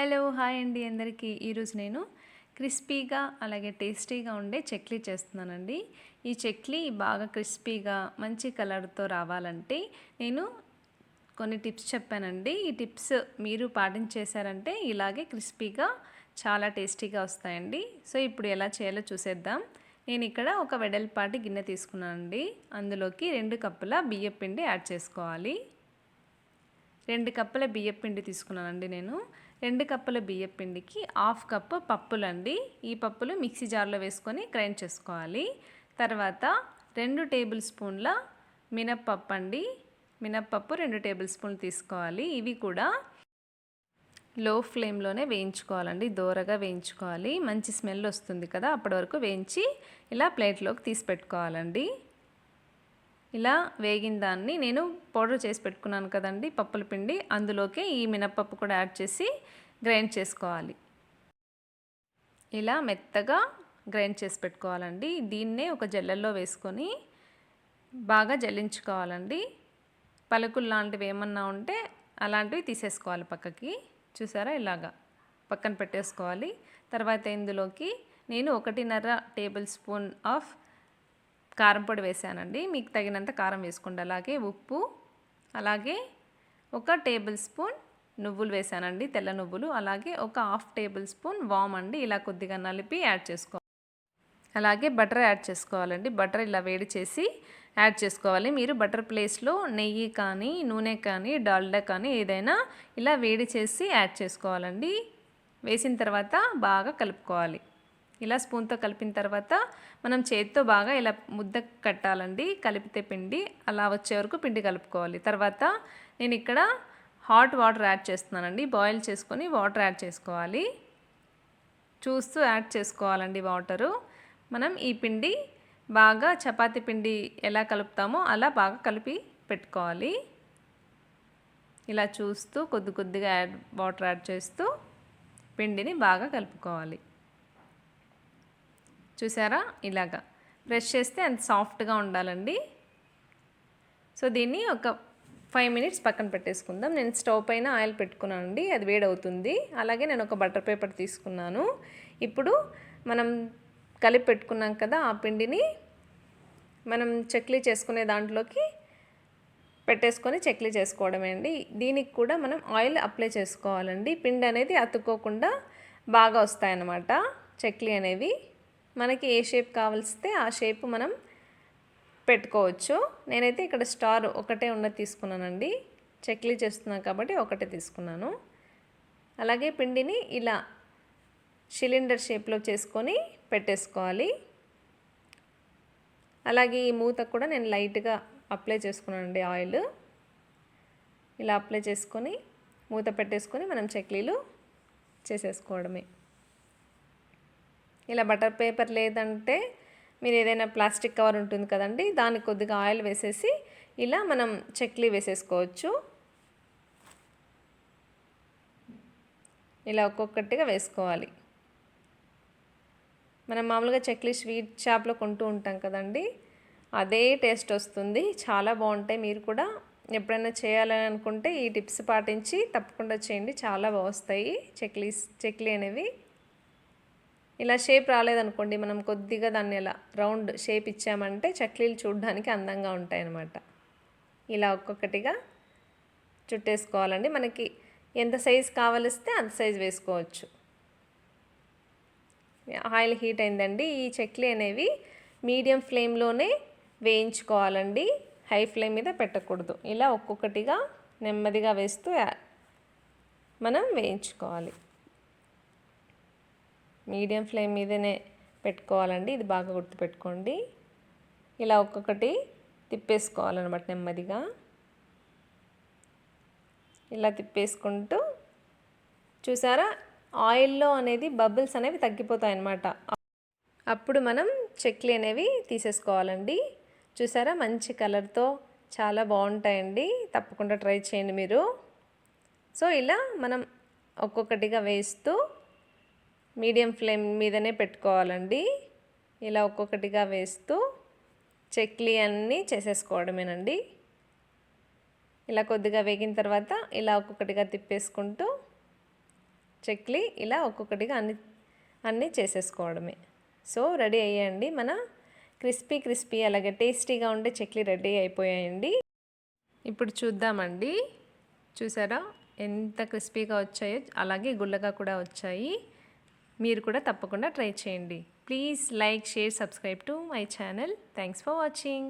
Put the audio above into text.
Hello hi అండి అందరికీ. ఈరోజు నేను క్రిస్పీగా అలాగే టేస్టీగా ఉండే చక్లీ చేస్తున్నానండి. ఈ చెక్లీ బాగా క్రిస్పీగా మంచి కలర్తో రావాలంటే నేను కొన్ని టిప్స్ చెప్పానండి. ఈ టిప్స్ మీరు పాటించేశారంటే ఇలాగే క్రిస్పీగా చాలా టేస్టీగా వస్తాయండి. సో ఇప్పుడు ఎలా చేయాలో చూసేద్దాం. నేను ఇక్కడ ఒక వెడల్పాటి గిన్నె తీసుకున్నానండి. అందులోకి రెండు కప్పుల బియ్యం పిండి యాడ్ చేసుకోవాలి. రెండు కప్పుల బియ్యం పిండి తీసుకున్నానండి నేను. రెండు కప్పుల బియ్యం పిండికి హాఫ్ కప్పు పప్పులండి. ఈ పప్పులు మిక్సీ జార్లో వేసుకొని గ్రైండ్ చేసుకోవాలి. తర్వాత రెండు టేబుల్ స్పూన్ల మినప్పప్పు అండి. మినప్పప్పు రెండు టేబుల్ స్పూన్లు తీసుకోవాలి. ఇవి కూడా లో ఫ్లేమ్లోనే వేయించుకోవాలండి. దూరగా వేయించుకోవాలి. మంచి స్మెల్ వస్తుంది కదా అప్పటి వరకు వేయించి ఇలా ప్లేట్లోకి తీసి పెట్టుకోవాలండి. ఇలా వేగిన దాన్ని నేను పౌడర్ చేసి పెట్టుకున్నాను కదండి పప్పుల పిండి. అందులోకి ఈ మినప్పప్పు కూడా యాడ్ చేసి గ్రైండ్ చేసుకోవాలి. ఇలా మెత్తగా గ్రైండ్ చేసి పెట్టుకోవాలండి. దీన్నే ఒక జల్లెల్లో వేసుకొని బాగా జల్లించుకోవాలండి. పలుకులు లాంటివి ఏమన్నా ఉంటే అలాంటివి తీసేసుకోవాలి పక్కకి. చూసారా? ఇలాగా పక్కన పెట్టేసుకోవాలి. తర్వాత ఇందులోకి నేను ఒకటిన్నర టేబుల్ స్పూన్ ఆఫ్ కారం పొడి వేసానండి. మీకు తగినంత కారం వేసుకోండి. అలాగే ఉప్పు అలాగే ఒక టేబుల్ స్పూన్ నువ్వులు వేసానండి. తెల్ల నువ్వులు అలాగే ఒక హాఫ్ టేబుల్ స్పూన్ వామ్ అండి. ఇలా కొద్దిగా నలిపి యాడ్ చేసుకోవాలి అలాగే బటర్ యాడ్ చేసుకోవాలండి. బటర్ ఇలా వేడి చేసి యాడ్ చేసుకోవాలి. మీరు బటర్ ప్లేస్లో నెయ్యి కానీ నూనె కానీ డాల్డా కానీ ఏదైనా ఇలా వేడి చేసి యాడ్ చేసుకోవాలండి. వేసిన తర్వాత బాగా కలుపుకోవాలి. ఇలా స్పూన్తో కలిపిన తర్వాత మనం చేతితో బాగా ఇలా ముద్ద కట్టాలండి. కలిపితే పిండి అలా వచ్చే వరకు పిండి కలుపుకోవాలి. తర్వాత నేను ఇక్కడ హాట్ వాటర్ యాడ్ చేస్తున్నానండి. బాయిల్ చేసుకొని వాటర్ యాడ్ చేసుకోవాలి. చూస్తూ యాడ్ చేసుకోవాలండి వాటరు. మనం ఈ పిండి బాగా చపాతీ పిండి ఎలా కలుపుతామో అలా బాగా కలిపి పెట్టుకోవాలి. ఇలా చూస్తూ కొద్ది కొద్దిగా యాడ్ వాటర్ యాడ్ చేస్తూ పిండిని బాగా కలుపుకోవాలి. చూసారా? ఇలాగా. బ్రష్ చేస్తే అంత సాఫ్ట్గా ఉండాలండి. సో దీన్ని ఒక ఫైవ్ మినిట్స్ పక్కన పెట్టేసుకుందాం. నేను స్టవ్ పైన ఆయిల్ పెట్టుకున్నాను అండి అది వేడవుతుంది. అలాగే నేను ఒక బటర్ పేపర్ తీసుకున్నాను. ఇప్పుడు మనం కలిపి పెట్టుకున్నాం కదా ఆ పిండిని మనం చక్లీ చేసుకునే దాంట్లోకి పెట్టేసుకొని చక్లీ చేసుకోవడమే అండి. దీనికి కూడా మనం ఆయిల్ అప్లై చేసుకోవాలండి. పిండి అనేది అతుక్కోకుండా బాగా వస్తాయన్నమాట చక్లీ అనేవి. మనకి ఏ షేప్ కావలిస్తే ఆ షేప్ మనం పెట్టుకోవచ్చు. నేనైతే ఇక్కడ స్టార్ ఒకటే ఉన్నది తీసుకున్నానండి. చక్లీ చేస్తున్నాను కాబట్టి ఒకటే తీసుకున్నాను. అలాగే పిండిని ఇలా సిలిండర్ షేప్లో చేసుకొని పెట్టేసుకోవాలి. అలాగే ఈ మూత కూడా నేను లైట్గా అప్లై చేసుకున్నానండి ఆయిల్ ఇలా అప్లై చేసుకొని మూత పెట్టేసుకొని మనం చెక్లీలు చేసేసుకోవడమే. ఇలా బటర్ పేపర్ లేదంటే మీరు ఏదైనా ప్లాస్టిక్ కవర్ ఉంటుంది కదండి దానికి కొద్దిగా ఆయిల్ వేసేసి ఇలా మనం చక్లీ వేసేసుకోవచ్చు. ఇలా ఒక్కొక్కటిగా వేసుకోవాలి. మనం మామూలుగా చక్లీ స్వీట్ షాప్లో కొంటూ ఉంటాం కదండి అదే టేస్ట్ వస్తుంది. చాలా బాగుంటాయి. మీరు కూడా ఎప్పుడైనా చేయాలని అనుకుంటే ఈ టిప్స్ పాటించి తప్పకుండా చేయండి. చాలా బాగుస్తాయి చక్లీస్ చక్లీ అనేవి. ఇలా షేప్ రాలేదనుకోండి మనం కొద్దిగా దాన్ని ఇలా రౌండ్ షేప్ ఇచ్చామంటే చక్లీలు చూడడానికి అందంగా ఉంటాయి అన్నమాట ఇలా ఒక్కొక్కటిగా చుట్టేసుకోవాలండి. మనకి ఎంత సైజ్ కావలిస్తే అంత సైజ్ వేసుకోవచ్చు. ఆయిల్ హీట్ అయిందండి. ఈ చెక్లీ అనేవి మీడియం ఫ్లేమ్లోనే వేయించుకోవాలండి. హై ఫ్లేమ్ మీద పెట్టకూడదు. ఇలా ఒక్కొక్కటిగా నెమ్మదిగా వేస్తూ మనం వేయించుకోవాలి. మీడియం ఫ్లేమ్ మీదనే పెట్టుకోవాలండి. ఇది బాగా గుర్తుపెట్టుకోండి. ఇలా ఒక్కొక్కటి తిప్పేసుకోవాలన్నమాట నెమ్మదిగా. ఇలా తిప్పేసుకుంటూ చూసారా? ఆయిల్లో అనేది బబుల్స్ అనేవి తగ్గిపోతాయి అన్నమాట అప్పుడు మనం చెక్లీ అనేవి తీసేసుకోవాలండి. చూసారా? మంచి కలర్తో చాలా బాగుంటాయండి. తప్పకుండా ట్రై చేయండి మీరు. సో ఇలా మనం ఒక్కొక్కటిగా వేస్తూ మీడియం ఫ్లేమ్ మీదనే పెట్టుకోవాలండి. ఇలా ఒక్కొక్కటిగా వేస్తూ చెక్లీ అన్నీ చేసేసుకోవడమేనండి. ఇలా కొద్దిగా వేగిన తర్వాత ఇలా ఒక్కొక్కటిగా తిప్పేసుకుంటూ చెక్లీ ఇలా ఒక్కొక్కటిగా అన్ని అన్నీ చేసేసుకోవడమే. సో రెడీ అయ్యాయండి మన క్రిస్పీ క్రిస్పీ అలాగే టేస్టీగా ఉండే చెక్లీ రెడీ అయిపోయాయండి. ఇప్పుడు చూద్దామండి. చూసారా? ఎంత క్రిస్పీగా వచ్చాయో అలాగే గుల్లగా కూడా వచ్చాయి. మీరు కూడా తప్పకుండా ట్రై చేయండి. Please like share subscribe to my channel. Thanks for watching